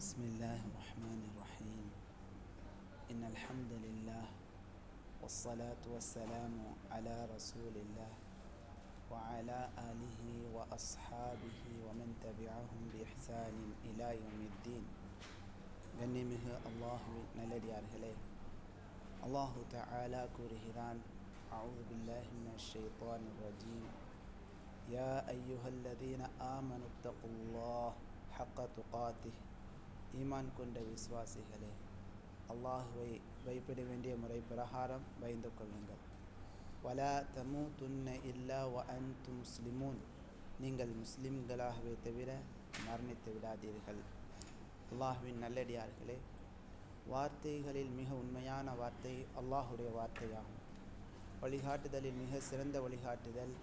بسم الله الرحمن الرحيم. إن الحمد لله والصلاة والسلام على رسول الله وعلى آله وأصحابه ومن تبعهم بإحسان إلى يوم الدين. غنمه الله ഗണ്യമഹ അള്ളാഹുവിൻ നല്ലടിയാർഹലെ الله تعالى كرهران أعوذ بالله من الشيطان الرجيم. يا أيها الذين آمنوا اتقوا الله حق تقاته. ஈமான் கொண்ட விசுவாசிகளே அல்லாஹுவை பயப்பட வேண்டிய முறை பிரகாரம் பயந்து கொள்ளுங்கள். வலா தமு துன்ன இல்லா வ அன்து முஸ்லிமூன். நீங்கள் முஸ்லிம்களாகவே தவிர மரணித்து விடாதீர்கள். அல்லாஹுவின் நல்லடியார்களே வார்த்தைகளில் மிக உண்மையான வார்த்தை அல்லாஹுடைய வார்த்தையாகும். வழிகாட்டுதலில் மிக சிறந்த வழிகாட்டுதல்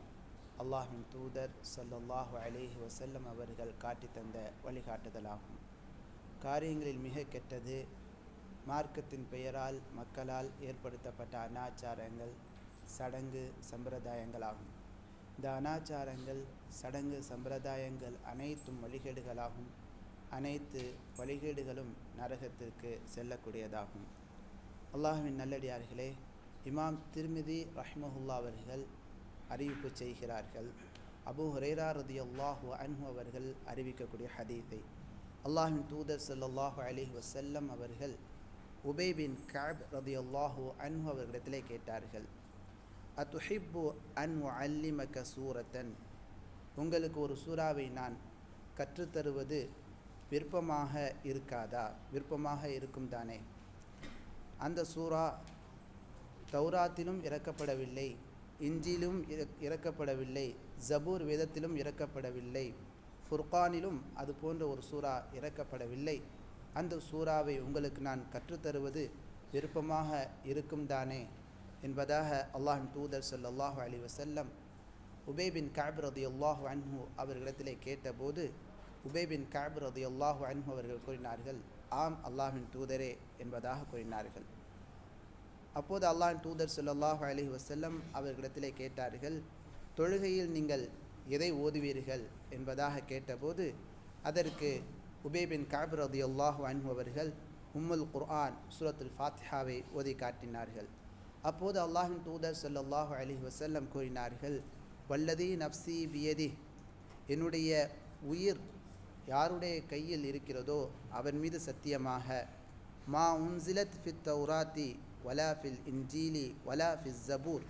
அல்லாஹின் தூதர் ஸல்லல்லாஹு அலைஹி வசல்லம் அவர்கள் காட்டி தந்த வழிகாட்டுதலாகும். காரியங்களில் மிக கெட்டது மார்க்கத்தின் பெயரால் மக்களால் ஏற்படுத்தப்பட்ட அனாச்சாரங்கள் சடங்கு சம்பிரதாயங்களாகும் இந்த அனாச்சாரங்கள் சடங்கு சம்பிரதாயங்கள் அனைத்தும் வழிகேடுகளாகும். அனைத்து வழிகேடுகளும் நரகத்திற்கு செல்லக்கூடியதாகும். அல்லாஹுவின் நல்லடியார்களே இமாம் திருமிதி ரஹ்மஹுல்லா அவர்கள் அறிவிப்பு செய்கிறார்கள். அபு ஹுரேரா ரதியல்லாஹு அன்ஹு அவர்கள் அறிவிக்கக்கூடிய ஹதீஸை. அல்லாஹின் தூதர் ஸல்லல்லாஹு அலைஹி வசல்லம் அவர்கள் உபை பின் ரதி ரதியல்லாஹு அன்ஹு அவர்களிடத்திலே கேட்டார்கள் அத்துஹிப்பு அன் அல்லிமக சூரத்தன்? உங்களுக்கு ஒரு சூறாவை நான் கற்றுத்தருவது விருப்பமாக இருக்காதா? விருப்பமாக இருக்கும் தானே. அந்த சூறா தௌராத்திலும் இறக்கப்படவில்லை இஞ்சிலும் இறக்கப்படவில்லை ஜபூர் வேதத்திலும் இறக்கப்படவில்லை ஃபுர்கானிலும் அது போன்ற ஒரு சூறா இறக்கப்படவில்லை. அந்த சூறாவை உங்களுக்கு நான் கற்றுத்தருவது விருப்பமாக இருக்கும் தானே? என்பதாக அல்லாஹின் தூதர் ஸல்லல்லாஹு அலி வசல்லம் உபேபின் பின் ரதி அல்லாஹு அன்ஹு அவர்களிடத்திலே கேட்டபோது உபேபின் பின் ரதி அல்லாஹு அன்ஹு அவர்கள் கூறினார்கள் ஆம் அல்லாஹின் தூதரே என்பதாக கூறினார்கள். அப்போது அல்லாஹின் தூதர் ஸல்லல்லாஹு அலி வசல்லம் அவர்களிடத்திலே கேட்டார்கள் தொழுகையில் நீங்கள் எதை ஓதுவீர்கள் என்பதாக கேட்டபோது அதற்கு உபேபின் காப் ரதி அல்லாஹு அன்பு அவர்கள் உம்முல் குர்ஆன் சூரத்துல் ஃபாத்திஹாவை ஓதி காட்டினார்கள். அப்போது அல்லாஹின் தூதர் ஸல்லல்லாஹு அலி வசல்லம் கூறினார்கள் வல்லதி நப்சி பியதி என்னுடைய உயிர் யாருடைய கையில் இருக்கிறதோ அவன் மீது சத்தியமாக மா உன்சிலத் ஃபித் தௌராத்தி வலா ஃபில் இன்ஜீலி வலா ஃபிஸ் ஜபூர்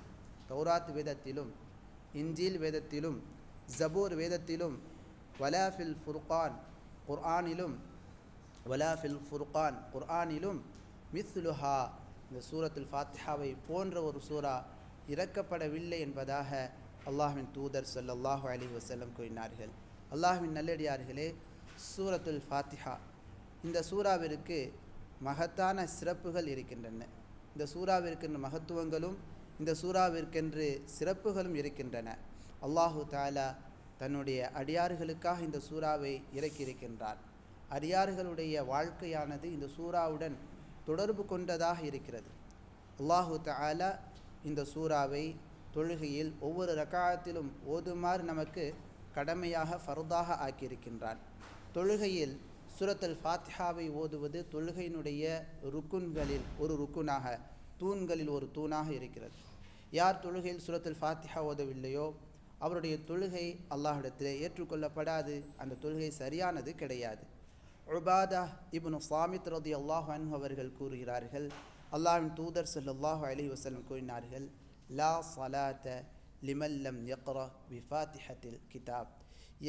தௌராத் வேதத்திலும் இன்ஜீல் வேதத்திலும் ஜபூர் வேதத்திலும் வலாஃபில் ஃபுர்கான் குர்ஆனிலும் வலாஃபில் ஃபுர்கான் குர்ஆனிலும் மிஸ்லுஹா இந்த சூரத்துல் ஃபாத்திஹாவை போன்ற ஒரு சூறா இறக்கப்படவில்லை என்பதாக அல்லாஹின் தூதர் ஸல்லல்லாஹு அலி வசல்லம் கூறினார்கள். அல்லாஹின் நல்லடியார்களே சூரத்துல் ஃபாத்திஹா இந்த சூறாவிற்கு மகத்தான சிறப்புகள் இருக்கின்றன. இந்த சூறாவிற்கென்று மகத்துவங்களும் இந்த சூறாவிற்கென்று சிறப்புகளும் இருக்கின்றன. அல்லாஹு தாலா தன்னுடைய அடியார்களுக்காக இந்த சூறாவை இறக்கியிருக்கின்றார். அடியார்களுடைய வாழ்க்கையானது இந்த சூறாவுடன் தொடர்பு கொண்டதாக இருக்கிறது. அல்லாஹு தாலா இந்த சூறாவை தொழுகையில் ஒவ்வொரு ரகாயத்திலும் ஓதுமாறு நமக்கு கடமையாக ஃபர்தாக ஆக்கியிருக்கின்றான். தொழுகையில் சுரத்தல் ஃபாத்திஹாவை ஓதுவது தொழுகையினுடைய ருக்குன்களில் ஒரு ருக்குனாக தூண்களில் ஒரு தூணாக இருக்கிறது. யார் தொழுகையில் சுரத்தில் ஃபாத்திஹா ஓதவில்லையோ அவருடைய தொழுகை அல்லாஹிடத்திலே ஏற்றுக்கொள்ளப்படாது. அந்த தொழுகை சரியானது கிடையாது. உபாதா இப்னு சாமித் ரதி அல்லாஹ் அன்ஹு அவர்கள் கூறுகிறார்கள் அல்லாஹின் தூதர் ஸல்லல்லாஹு அலி வசலம் கூறினார்கள் லா சலாத்த லிமல்லம் யக்ரா பி ஃபாத்திஹத்தில் கிதாப்.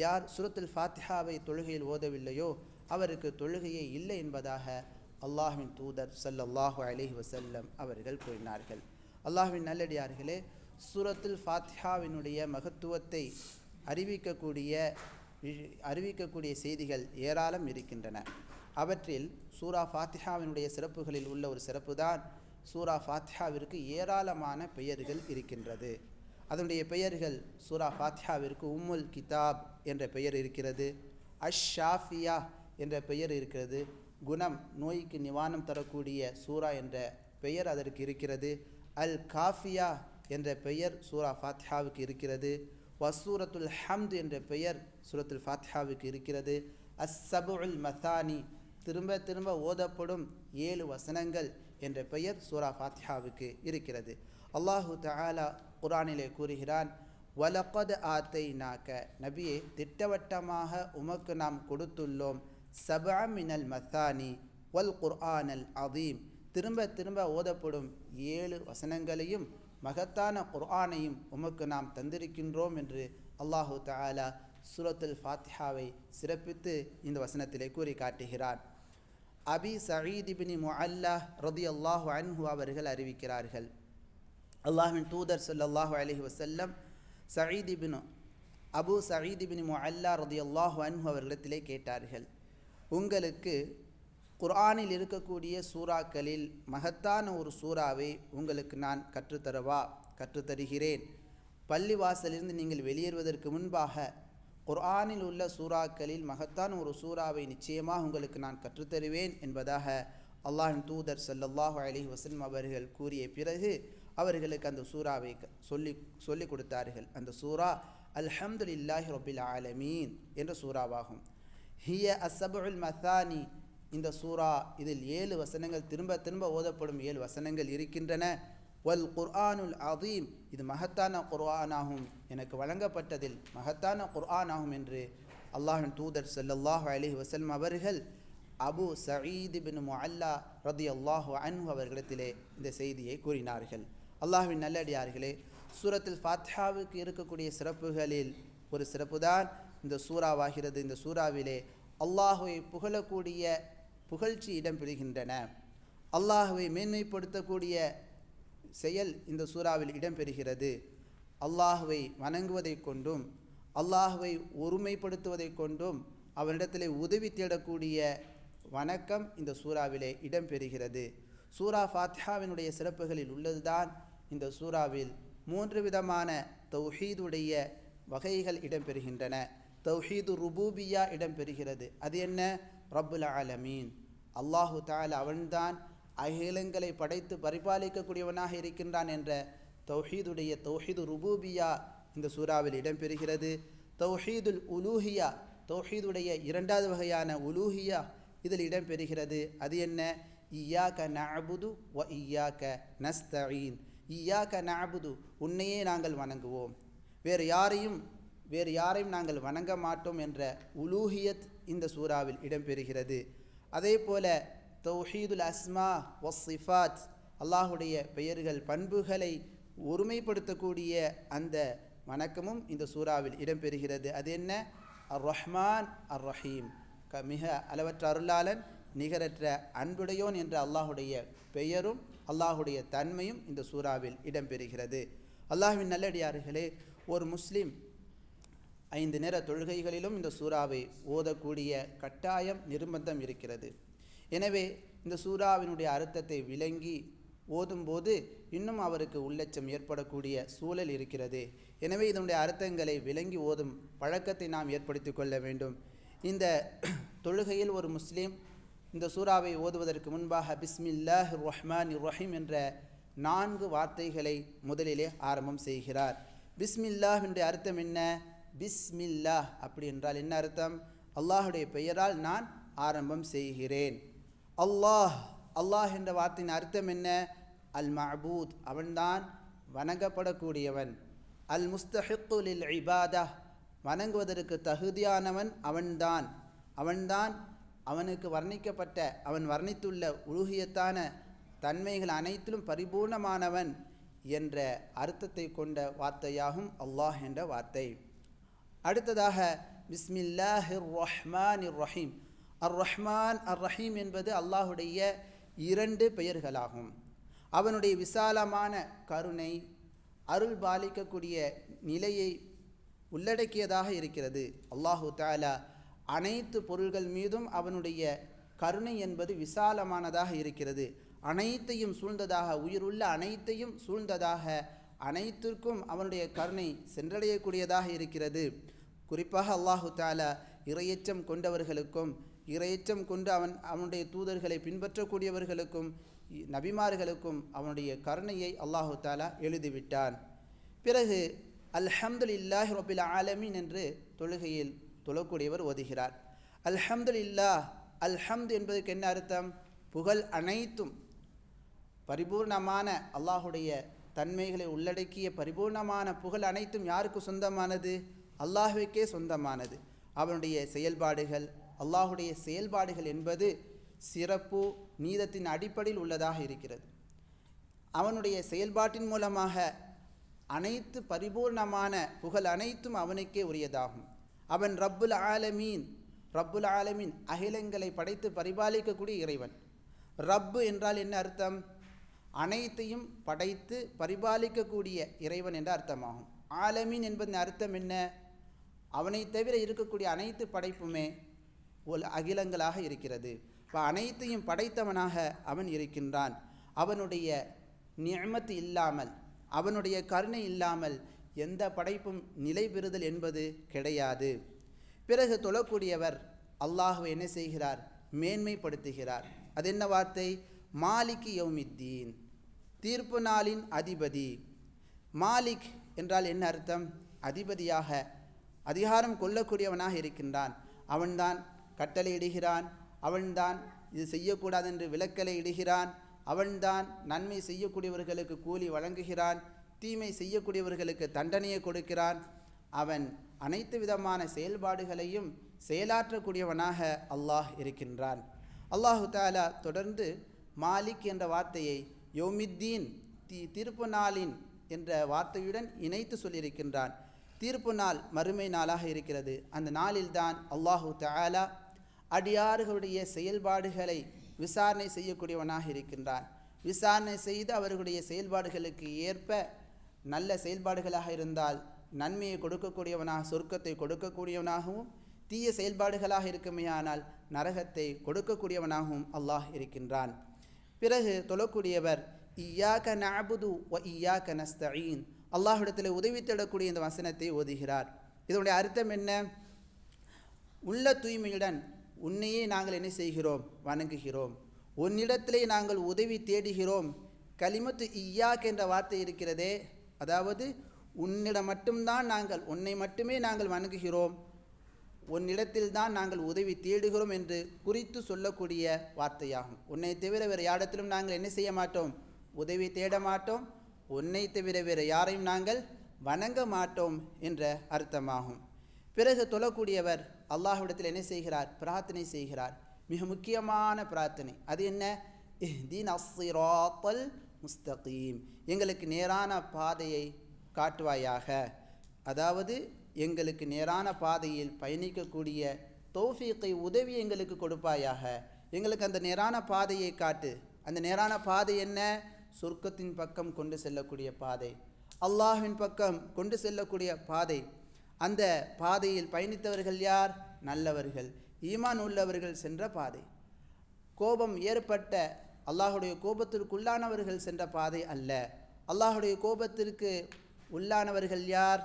யார் சுரத்தில் ஃபாத்திஹாவை தொழுகையில் ஓதவில்லையோ அவருக்கு தொழுகையே இல்லை என்பதாக அல்லாஹ்வின் தூதர் சல்லல்லாஹு அலிஹி வசல்லம் அவர்கள் கூறினார்கள். அல்லாஹ்வின் நல்லடியார்களே சூரத்துல் ஃபாத்தியாவினுடைய மகத்துவத்தை அறிவிக்கக்கூடிய அறிவிக்கக்கூடிய செய்திகள் ஏராளம் இருக்கின்றன. அவற்றில் சூரா ஃபாத்திஹாவினுடைய சிறப்புகளில் உள்ள ஒரு சிறப்பு தான் சூரா ஃபாத்திஹாவிற்கு ஏராளமான பெயர்கள் இருக்கின்றது. அதனுடைய பெயர்கள் சூரா ஃபாத்திஹாவிற்கு உம்முல் கிதாப் என்ற பெயர் இருக்கிறது அஷ் ஷாஃபியா என்ற பெயர் இருக்கிறது குணம் நோய்க்கு நிவாரணம் தரக்கூடிய சூரா என்ற பெயர் அதற்கு இருக்கிறது அல் காஃபியா என்ற பெயர் சூரா ஃபாத்யாவுக்கு இருக்கிறது. வசூரத்துல் ஹம்து என்ற பெயர் சூரத்துல் ஃபாத்யாவுக்கு இருக்கிறது. அஸ்ஸபுல் மசானி திரும்ப திரும்ப ஓதப்படும் ஏழு வசனங்கள் என்ற பெயர் சூரா ஃபாத்யாவுக்கு இருக்கிறது. அல்லாஹு தஆலா குர்ஆனிலே கூறுகிறான் வலக்கது ஆத்தை நாக்க நபியே திட்டவட்டமாக உமக்கு நாம் கொடுத்துள்ளோம். சபா மினல் மத்தானி வல் குர்ஆனல் அதீம் திரும்ப திரும்ப ஓதப்படும் ஏழு வசனங்களையும் மகத்தான குர்ஆனையும் உமக்கு நாம் தந்திருக்கின்றோம் என்று அல்லாஹு தாலா சூரத்துல் ஃபாத்திஹாவை சிறப்பித்து இந்த வசனத்திலே கூறி காட்டுகிறார் அபி சயீத் இப்னி முஅல்லா ரதியல்லாஹு அன்ஹு அவர்கள் அறிவிக்கிறார்கள். அல்லாஹின் தூதர் சொல்லாஹு அலஹி வசல்லம் சயீத் இப்னு அபு சயீத் இப்னி முஅல்லா ரதியல்லாஹு அன்ஹு அவர்களிடத்திலே கேட்டார்கள். உங்களுக்கு குர்ஆனில் இருக்கக்கூடிய சூறாக்களில் மகத்தான ஒரு சூறாவை உங்களுக்கு நான் கற்றுத்தரவா? கற்றுத்தருகிறேன். பள்ளிவாசலிருந்து நீங்கள் வெளியேறுவதற்கு முன்பாக குர்ஆனில் உள்ள சூறாக்களில் மகத்தான ஒரு சூறாவை நிச்சயமாக உங்களுக்கு நான் கற்றுத்தருவேன் என்பதாக அல்லாஹின் தூதர் சல்லல்லாஹு அலி வசல்ம் அவர்கள் கூறிய பிறகு அவர்களுக்கு அந்த சூறாவை க- சொல்லி சொல்லிக் கொடுத்தார்கள். அந்த சூறா அல்ஹம்துலில்லாஹி ரபில் ஆலமீன் என்ற சூறாவாகும். ஹிய அசபுல் மசானி இந்த சூரா இதில் ஏழு வசனங்கள் திரும்ப திரும்ப ஓதப்படும் ஏழு வசனங்கள் இருக்கின்றன. வல் குர்ஆனுல் அதீம் இது மகத்தான குர்ஆனாகும். எனக்கு வழங்கப்பட்டதில் மகத்தான குர்ஆனாகும் என்று அல்லாஹின் தூதர் ஸல்லல்லாஹு அலி வசல்ம் அவர்கள் அபு சயீது பின் ரதி அல்லாஹு அன்ஹு அவர்களிடத்திலே இந்த செய்தியை கூறினார்கள். அல்லாஹின் நல்லடியார்களே சூரத்தில் ஃபாத்ஹாவுக்கு இருக்கக்கூடிய சிறப்புகளில் ஒரு சிறப்புதான் இந்த சூறாவாகிறது இந்த சூறாவிலே அல்லாஹுவை புகழக்கூடிய புகழ்ச்சி இடம்பெறுகின்றன. அல்லாஹுவை மேன்மைப்படுத்தக்கூடிய செயல் இந்த சூறாவில் இடம்பெறுகிறது. அல்லாஹுவை வணங்குவதை கொண்டும் அல்லாஹுவை ஒருமைப்படுத்துவதை கொண்டும் அவனிடத்திலே உதவி தேடக்கூடிய வணக்கம் இந்த சூறாவிலே இடம்பெறுகிறது. சூரா ஃபாத்திஹாவினுடைய சிறப்புகளில் உள்ளதுதான் இந்த சூறாவில் மூன்று விதமான தௌஹீதுடைய வகைகள் இடம்பெறுகின்றன. தௌஹீது ருபூபியா இடம்பெறுகிறது. அது என்ன? ரப்புல் ஆலமீன். அல்லாஹு தால அவன்தான் அகிலங்களை படைத்து பரிபாலிக்கக்கூடியவனாக இருக்கின்றான் என்ற தௌஹீதுடைய தௌஹீது ருபூபியா இந்த சூறாவில் இடம்பெறுகிறது. தௌஹீதுல் உலூஹியா தௌஹீதுடைய இரண்டாவது வகையான உலூஹியா இதில் இடம்பெறுகிறது. அது என்ன? இய்யாக்க நாபுது வ இய்யாக்க இயா இய்யாக்க நாபுது உன்னையே நாங்கள் வணங்குவோம். வேறு யாரையும் வேறு யாரையும் நாங்கள் வணங்க மாட்டோம் என்ற உலூஹியத் இந்த சூறாவில் இடம்பெறுகிறது. அதே போல தௌஹீதுல் அஸ்மா வஸ்ஸிஃபாத் அல்லாஹுடைய பெயர்கள் பண்புகளை ஒருமைப்படுத்தக்கூடிய அந்த வணக்கமும் இந்த சூறாவில் இடம்பெறுகிறது. அது என்ன? அர் ரஹ்மான் அர் ரஹீம் க மிக அளவற்ற அருளாளன் நிகரற்ற அன்புடையோன் என்ற அல்லாஹுடைய பெயரும் அல்லாஹுடைய தன்மையும் இந்த சூறாவில் இடம்பெறுகிறது. அல்லாஹுவின் நல்லடியார்களே ஒரு முஸ்லீம் ஐந்து நேர தொழுகைகளிலும் இந்த சூறாவை ஓதக்கூடிய கட்டாயம் நிர்பந்தம் இருக்கிறது. எனவே இந்த சூறாவினுடைய அர்த்தத்தை விளங்கி ஓதும்போது இன்னும் அவருக்கு உள்ளச்சம் ஏற்படக்கூடிய சூழல் இருக்கிறது. எனவே இதனுடைய அர்த்தங்களை விளங்கி ஓதும் பழக்கத்தை நாம் ஏற்படுத்தி கொள்ள வேண்டும். இந்த தொழுகையில் ஒரு முஸ்லீம் இந்த சூறாவை ஓதுவதற்கு முன்பாக பிஸ்மில்லாஹ் ரஹ்மான் ரஹீம் என்ற நான்கு வார்த்தைகளை முதலிலே ஆரம்பம் செய்கிறார். பிஸ்மில்லாஹ் என்ற அர்த்தம் என்ன? பிஸ்மில்லா அப்படி என்றால் என்ன அர்த்தம்? அல்லாஹுடைய பெயரால் நான் ஆரம்பம் செய்கிறேன். அல்லாஹ் அல்லாஹ் என்ற வார்த்தையின் அர்த்தம் என்ன? அல் மஹபூத் அவன்தான் வணங்கப்படக்கூடியவன். அல் முஸ்தஹுலில் இபாதா வணங்குவதற்கு தகுதியானவன் அவன்தான். அவன்தான் அவனுக்கு வர்ணிக்கப்பட்ட அவன் வர்ணித்துள்ள உருகியத்தான தன்மைகள் அனைத்திலும் பரிபூர்ணமானவன் என்ற அர்த்தத்தை கொண்ட வார்த்தையாகும் அல்லாஹ் என்ற வார்த்தை. அடுத்ததாக பிஸ்மில்லாஹிர் ரஹ்மான் ரஹீம் அர் ரஹ்மான் அர் ரஹீம் என்பது அல்லாஹுடைய இரண்டு பெயர்களாகும். அவனுடைய விசாலமான கருணை அருள் பாலிக்கக்கூடிய நிலையை உள்ளடக்கியதாக இருக்கிறது. அல்லாஹு தாலா அனைத்து பொருள்கள் மீதும் அவனுடைய கருணை என்பது விசாலமானதாக இருக்கிறது. அனைத்தையும் சூழ்ந்ததாக உயிருள்ள அனைத்தையும் சூழ்ந்ததாக அனைத்திற்கும் அவனுடைய கருணை சென்றடையக்கூடியதாக இருக்கிறது. குறிப்பாக அல்லாஹு தாலா இரையச்சம் கொண்டவர்களுக்கும் இரையச்சம் கொண்டு அவன் அவனுடைய தூதர்களை பின்பற்றக்கூடியவர்களுக்கும் நபிமார்களுக்கும் அவனுடைய கருணையை அல்லாஹு தாலா எழுதிவிட்டான். பிறகு அல்ஹம்துலில்லாஹி ரபில் ஆலமின் என்று தொழுகையில் தொழக்கூடியவர் ஓதுகிறார். அல்ஹம்துலில்லாஹ் அல்ஹம்து என்பதற்கு என்ன அர்த்தம்? புகழ் அனைத்தும் பரிபூர்ணமான அல்லாஹுடைய தன்மைகளை உள்ளடக்கிய பரிபூர்ணமான புகழ் அனைத்தும் யாருக்கு சொந்தமானது? அல்லாஹுக்கே சொந்தமானது. அவனுடைய செயல்பாடுகள் அல்லாஹுடைய செயல்பாடுகள் என்பது சிறப்பு நீதத்தின் அடிப்படையில் உள்ளதாக இருக்கிறது. அவனுடைய செயல்பாட்டின் மூலமாக அனைத்து பரிபூர்ணமான புகழ் அனைத்தும் அவனுக்கே உரியதாகும். அவன் ரப்புல் ஆலமீன் ரப்புல் ஆலமீன் அகிலங்களை படைத்து பரிபாலிக்கக்கூடிய இறைவன். ரப்பு என்றால் என்ன அர்த்தம்? அனைத்தையும் படைத்து பரிபாலிக்கக்கூடிய இறைவன் என்ற அர்த்தமாகும். ஆலமீன் என்பதன் அர்த்தம் என்ன? அவனை தவிர இருக்கக்கூடிய அனைத்து படைப்புமே ஒரு அகிலங்களாக இருக்கிறது. இப்போ அனைத்தையும் படைத்தவனாக அவன் இருக்கின்றான். அவனுடைய நியமத்து இல்லாமல் அவனுடைய கருணை இல்லாமல் எந்த படைப்பும் நிலை பெறுதல் என்பது கிடையாது. பிறகு தொழக்கூடியவர் அல்லாஹுவை என்ன செய்கிறார்? மேன்மைப்படுத்துகிறார். அது என்ன வார்த்தை? மாலிக் யௌமித்தீன். தீர்ப்பு நாளின் அதிபதி. மாலிக் என்றால் என்ன அர்த்தம்? அதிபதியாக அதிகாரம் கொள்ளக்கூடியவனாக இருக்கின்றான். அவன்தான் கட்டளை இடுகிறான். அவன்தான் இது செய்யக்கூடாது என்று விளக்கலை இடுகிறான். அவன்தான் நன்மை செய்யக்கூடியவர்களுக்கு கூலி வழங்குகிறான். தீமை செய்யக்கூடியவர்களுக்கு தண்டனையை கொடுக்கிறான். அவன் அனைத்து விதமான செயல்பாடுகளையும் செயலாற்றக்கூடியவனாக அல்லாஹ் இருக்கின்றான். அல்லாஹு தாலா தொடர்ந்து மாலிக் என்ற வார்த்தையை யோமித்தீன் தி தீர்ப்பு நாளின் என்ற வார்த்தையுடன் இணைத்து சொல்லியிருக்கின்றான். தீர்ப்பு நாள் மறுமை நாளாக இருக்கிறது. அந்த நாளில்தான் அல்லாஹு தாலா அடியார்களுடைய செயல்பாடுகளை விசாரணை செய்யக்கூடியவனாக இருக்கின்றான். விசாரணை செய்து அவர்களுடைய செயல்பாடுகளுக்கு ஏற்ப நல்ல செயல்பாடுகளாக இருந்தால் நன்மையை கொடுக்கக்கூடியவனாக சொர்க்கத்தை கொடுக்கக்கூடியவனாகவும் தீய செயல்பாடுகளாக இருக்குமேயானால் நரகத்தை கொடுக்கக்கூடியவனாகவும் அல்லாஹ் இருக்கின்றான். பிறகு தொழக்கூடியவர் இயாக நபுது வ ஈயாக்க நஸ்தீன் அல்லாஹிடத்தில் உதவி தேடக்கூடிய இந்த வசனத்தை ஓதுகிறார். இதனுடைய அர்த்தம் என்ன? உள்ள தூய்மையுடன் உன்னையே நாங்கள் என்ன செய்கிறோம்? வணங்குகிறோம். உன்னிடத்திலே நாங்கள் உதவி தேடுகிறோம். களிமத்து ஈயாக் என்ற வார்த்தை இருக்கிறதே அதாவது உன்னிடம் மட்டும்தான் நாங்கள் உன்னை மட்டுமே நாங்கள் வணங்குகிறோம். உன்னிடத்தில் தான் நாங்கள் உதவி தேடுகிறோம் என்று குறித்து சொல்லக்கூடிய வார்த்தையாகும். உன்னை தவிர வேறு யாரிடத்திலும் நாங்கள் என்ன செய்ய மாட்டோம்? உதவி தேட மாட்டோம். உன்னை தவிர வேறு யாரையும் நாங்கள் வணங்க மாட்டோம் என்ற அர்த்தமாகும். பிறகு தொழக்கூடியவர் அல்லாஹ்விடத்தில் என்ன செய்கிறார்? பிரார்த்தனை செய்கிறார். மிக முக்கியமான பிரார்த்தனை. அது என்ன? இஹ்தின் அஸ்ஸிராத்தல் முஸ்தகீம். எங்களுக்கு நேரான பாதையை காட்டுவாயாக. அதாவது எங்களுக்கு நேரான பாதையில் பயணிக்கக்கூடிய தௌஃபீக்கை உதவி எங்களுக்கு கொடுப்பாயாக. எங்களுக்கு அந்த நேரான பாதையை காட்டு. அந்த நேரான பாதை என்ன? சொர்க்கத்தின் பக்கம் கொண்டு செல்லக்கூடிய பாதை. அல்லாஹின் பக்கம் கொண்டு செல்லக்கூடிய பாதை. அந்த பாதையில் பயணித்தவர்கள் யார்? நல்லவர்கள். ஈமான் உள்ளவர்கள் சென்ற பாதை. கோபம் ஏற்பட்ட அல்லாஹுடைய கோபத்திற்குள்ளானவர்கள் சென்ற பாதை அல்ல. அல்லாஹுடைய கோபத்திற்கு உள்ளானவர்கள் யார்?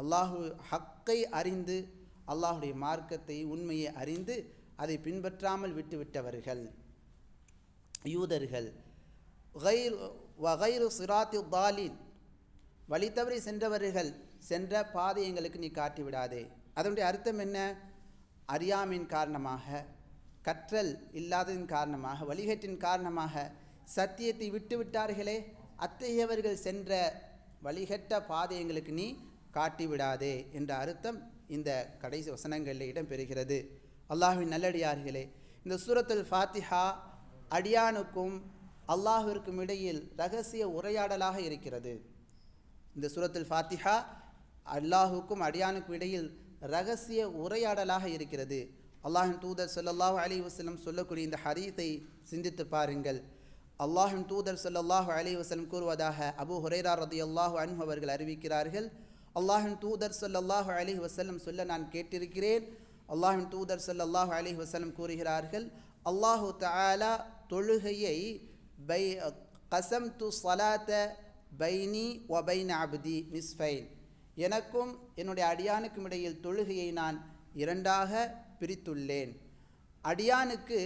அல்லாஹு ஹக்கை அறிந்து அல்லாஹுடைய மார்க்கத்தை உண்மையை அறிந்து அதை பின்பற்றாமல் விட்டுவிட்டவர்கள். யூதர்கள். கைர் வகைரு சிராத்து தாலின் வழி தவறி சென்றவர்கள் சென்ற பாதை எங்களுக்கு நீ காட்டி விடாதே. அதனுடைய அர்த்தம் என்ன? அறியாமையின் காரணமாக கற்றல் இல்லாததின் காரணமாக வழிகேட்டின் காரணமாக சத்தியத்தை விட்டுவிட்டார்களே அத்தகையவர்கள் சென்ற வழிகட்ட பாதை எங்களுக்கு நீ காட்டி விடாதே என்ற அர்த்தம் இந்த கடைசி வசனங்களில் இடம்பெறுகிறது. அல்லாஹின் நல்லடியார்களே இந்த சூரத்துல் ஃபாத்திஹா அடியானுக்கும் அல்லாஹிற்கும் இடையில் ரகசிய உரையாடலாக இருக்கிறது. இந்த சூரத்துல் ஃபாத்திஹா அல்லாஹுக்கும் அடியானுக்கும் இடையில் ரகசிய உரையாடலாக இருக்கிறது. அல்லாஹின் தூதர் சொல்லல்லாஹு அலி வஸல்லம் சொல்லக்கூடிய இந்த ஹரீத்தை சிந்தித்து பாருங்கள். அல்லாஹின் தூதர் சொல்லல்லாஹு அலி வஸல்லம் கூறுவதாக அபு ஹுரேரா ரதி அல்லாஹு அன்பு அவர்கள் அறிவிக்கிறார்கள் அல்லாஹின் தூதர் ஸல்லல்லாஹு அலைஹி வசல்லம் சொல்ல நான் கேட்டிருக்கிறேன். அல்லாஹின் தூதர் ஸல்லல்லாஹு அலைஹி வசல்லம் கூறுகிறார்கள் அல்லாஹு தாலா தொழுகையை பை கசம் து சலாத்த பைனி ஒபைன் பைன அப்தி நிஸ்ஃபைன். எனக்கும் என்னுடைய அடியானுக்கும் இடையில் தொழுகையை நான் இரண்டாக பிரித்துள்ளேன். அடியானுக்கு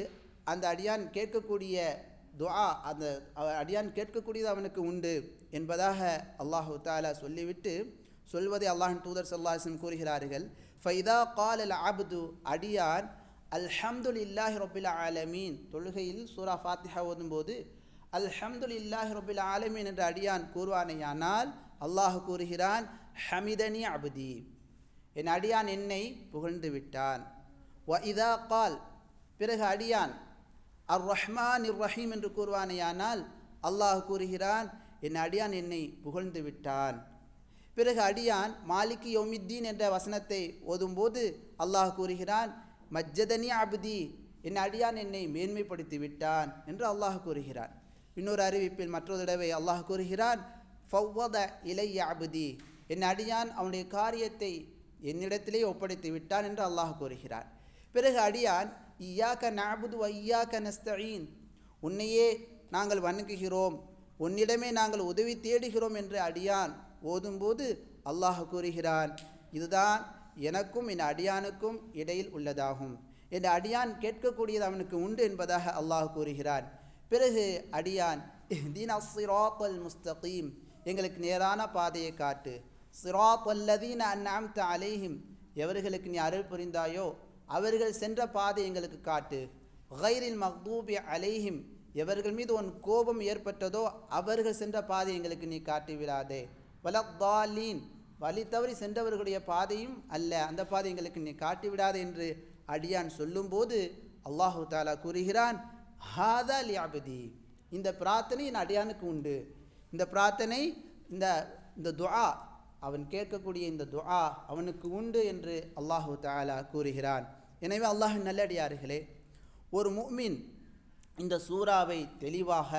அந்த அடியான் கேட்கக்கூடிய துஆ அந்த அடியான் கேட்கக்கூடியது அவனுக்கு உண்டு என்பதாக அல்லாஹு தாலா சொல்லிவிட்டு சொல்வதை அல்லாஹின் தூதர் சல்லாஹம் கூறுகிறார்கள். ஃபைதா கால் அல் அப்து அடியான் அல்ஹம்துலில்லாஹி ரொபில் ஆலமீன். தொழுகையில் சூரா ஃபாத்திஹா ஓதும்போது அல்ஹம்துலில்லாஹி ரொபில் ஆலமீன் என்ற அடியான் கூறுவானேயானால் அல்லாஹ் கூறுகிறான் ஹமிதனி அபுதி. என் அடியான் என்னை புகழ்ந்து விட்டான். வ இதா கால். பிறகு அடியான் அர் ரஹ்மான் இர் ரஹீம் என்று கூறுவானேயானால் அல்லாஹ் கூறுகிறான் என் அடியான் என்னை புகழ்ந்து விட்டான். பிறகு அடியான் மாலிக் யோமித்தீன் என்ற வசனத்தை ஓதும்போது அல்லாஹ் கூறுகிறான் மஜ்ஜதனி அபுதி. என் அடியான் என்னை மேன்மைப்படுத்தி விட்டான் என்று அல்லாஹ் கூறுகிறான். இன்னொரு அறிவிப்பில் மற்றொரு தடவை அல்லாஹ் கூறுகிறான் ஃபவ்வத இலைய அபுதி. என் அடியான் அவனுடைய காரியத்தை என்னிடத்திலே ஒப்படைத்து விட்டான் என்று அல்லாஹ் கூறுகிறான். பிறகு அடியான் க நாபுது ஐயாக்க நஸ்தீன் உன்னையே நாங்கள் வணங்குகிறோம் உன்னிடமே நாங்கள் உதவி தேடுகிறோம் என்று அடியான் ஓதும்போது அல்லாஹ் கூறுகிறான் இதுதான் எனக்கும் என் அடியானுக்கும் இடையில் உள்ளதாகும். என் அடியான் கேட்கக்கூடியது அவனுக்கு உண்டு என்பதாக அல்லாஹ் கூறுகிறான். பிறகு அடியான் தீன் சிராத்தல் முஸ்தகீம். எங்களுக்கு நேரான பாதையை காட்டு. சிராத் அல்லதீன அந்நாம்த அலைஹிம். எவர்களுக்கு நீ அருள் புரிந்தாயோ அவர்கள் சென்ற பாதை எங்களுக்கு காட்டு. ஹைரில் மக்தூபி அலைஹிம். எவர்கள் மீது உன் கோபம் ஏற்பட்டதோ அவர்கள் சென்ற பாதை எங்களுக்கு நீ காட்டி விடாதே வலத்தாலீன். வழி தவறி சென்றவர்களுடைய பாதையும் அல்ல. அந்த பாதை எங்களுக்கு நீ காட்டி விடாதே என்று அடியான் சொல்லும்போது அல்லாஹு தாலா கூறுகிறான் ஹாதா லியாபதி இந்த பிரார்த்தனை என் அடியானுக்கு உண்டு. இந்த பிரார்த்தனை இந்த இந்த துஆ அவன் கேட்கக்கூடிய இந்த துஆ அவனுக்கு உண்டு என்று அல்லாஹு தாலா கூறுகிறான். எனவே அல்லாஹ் நல்லடியார்களே ஒரு முஃமின் இந்த சூறாவை தெளிவாக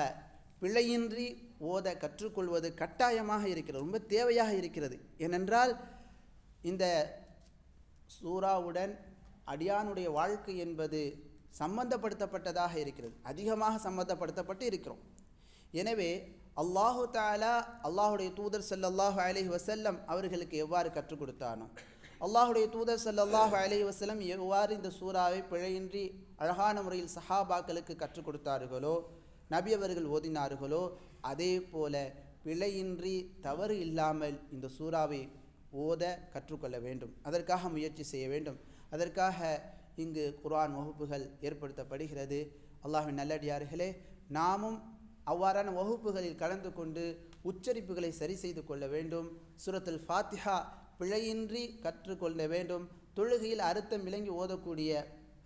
பிழையின்றி ஓத கற்றுக்கொள்வது கட்டாயமாக இருக்கிறது ரொம்ப தேவையாக இருக்கிறது. ஏனென்றால் இந்த சூறாவுடன் அடியானுடைய வாழ்க்கை என்பது சம்பந்தப்படுத்தப்பட்டதாக இருக்கிறது. அதிகமாக சம்பந்தப்படுத்தப்பட்டு இருக்கிறோம். எனவே அல்லாஹு தாலா அல்லாஹுடைய தூதர் ஸல்லல்லாஹு அலஹி வசல்லம் அவர்களுக்கு எவ்வாறு கற்றுக் கொடுத்தானோ அல்லாஹுடைய தூதர் ஸல்லல்லாஹு அலஹி வசல்லம் எவ்வாறு இந்த சூறாவை பிழையின்றி அழகான முறையில் சஹாபாக்களுக்கு கற்றுக் கொடுத்தார்களோ நபி அவர்கள் ஓதினார்களோ அதே போல பிழையின்றி தவறு இல்லாமல் இந்த சூறாவை ஓத கற்றுக்கொள்ள வேண்டும். அதற்காக முயற்சி செய்ய வேண்டும். அதற்காக இங்கு குர்ஆன் வகுப்புகள் ஏற்படுத்தப்படுகிறது. அல்லாஹின் நல்லடியார்களே நாமும் அவ்வாறான வகுப்புகளில் கலந்து கொண்டு உச்சரிப்புகளை சரி செய்து கொள்ள வேண்டும். சுரத்தில் ஃபாத்திஹா பிழையின்றி கற்றுக்கொள்ள வேண்டும். தொழுகையில் அர்த்தம் விளங்கி ஓதக்கூடிய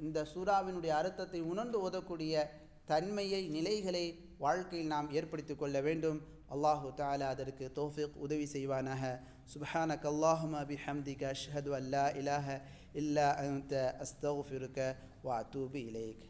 இந்த சூறாவினுடைய அர்த்தத்தை உணர்ந்து ஓதக்கூடிய தன்மையை நிலைகளை வாழ்க்கையில் நாம் ஏற்படுத்தி கொள்ள வேண்டும். அல்லாஹு தாலா அதற்கு தோஃபிக் உதவி செய்வானாக. சுபஹானக் பி ஹம்திக அஷ்ஹது அல்லா இலாஹ இல்லா அந்த அஸ்தகுஃபிருக்க வா தூபி இலேக்.